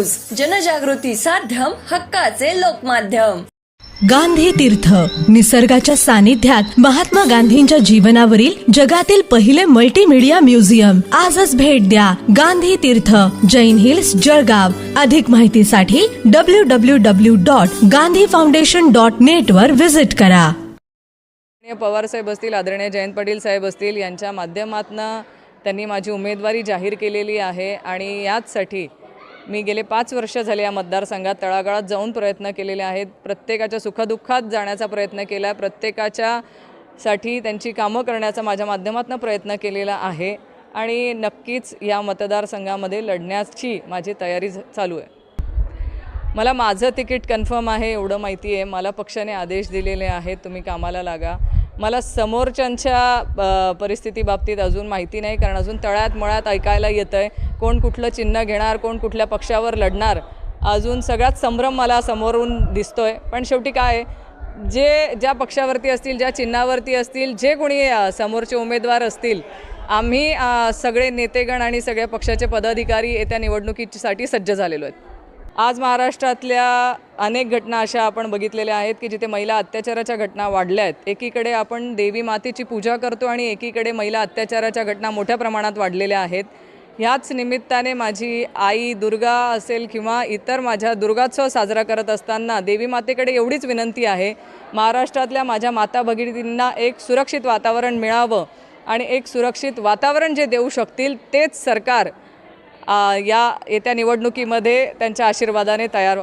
News. जनजागृती साध्यम हक्काचे लोकमाध्यम. गांधी तीर्थ. निसर्गाच्या सानिध्यात महात्मा गांधींच्या जीवनावरील जगातील पहिले मल्टीमीडिया म्युझियम आजच भेट द्या गांधी तीर्थ. जैन हिल्स जळगाव. अधिक माहितीसाठी W W W dot Gandhi foundation dot net वर विजिट करा. पवार साहेब असतील आदरणीय जयंत पाटील साहेब असतील यांच्या माध्यमातनं त्यांनी माझी उमेदवारी जाहीर केलेली आहे आणि याचसाठी मी गेले पाच वर्ष झाले या मतदारसंघात तळागाळात जाऊन प्रयत्न केलेले आहेत. प्रत्येकाच्या सुखदुःखात जाण्याचा प्रयत्न केला. आहे प्रत्येकाच्या साठी त्यांची कामं करण्याचा माझ्या माध्यमातून प्रयत्न केलेला आहे. आणि नक्कीच या मतदारसंघामध्ये लढण्याची माझी तयारी झ- चालू आहे. मला माझं तिकीट कन्फर्म आहे एवढं माहिती आहे. मला पक्षाने आदेश दिलेले आहेत तुम्ही कामाला लागा. मला समोरच्यांच्या परिस्थितीबाबतीत अजून माहिती नाही कारण अजून तळ्यात मळ्यात ऐकायला येतं आहे कोण कुठलं चिन्ह घेणार कोण कुठल्या पक्षावर लढणार अजून सगळ्यात संभ्रम मला समोरून दिसतो आहे पण शेवटी काय जे ज्या पक्षावरती असतील ज्या चिन्हावरती असतील जे कोणी समोरचे उमेदवार असतील आम्ही सगळे नेतेगण आणि सगळ्या पक्षाचे पदाधिकारी येत्या निवडणुकीसाठी सज्ज झालेलो आहेत. आज महाराष्ट्रातल्या अनेक घटना अशा आपण बघितलेल्या आहेत की जिथे महिला अत्याचाराच्या घटना वाढल्या आहेत. एकीकडे आपण देवी मातेची पूजा करतो आणि एकीकडे महिला अत्याचाराच्या घटना मोठ्या प्रमाणात वाढलेल्या आहेत. ह्याच निमित्ताने माझी आई दुर्गा असेल किंवा इतर माझ्या दुर्गात्सव साजरा करत असताना देवी मातेकडे एवढीच विनंती आहे. महाराष्ट्रातल्या माझ्या माता भगिनींना एक सुरक्षित वातावरण मिळावं आणि एक सुरक्षित वातावरण जे देऊ शकतील तेच सरकार या येत्या निवडणुकीमध्ये त्यांच्या आशीर्वादाने तयार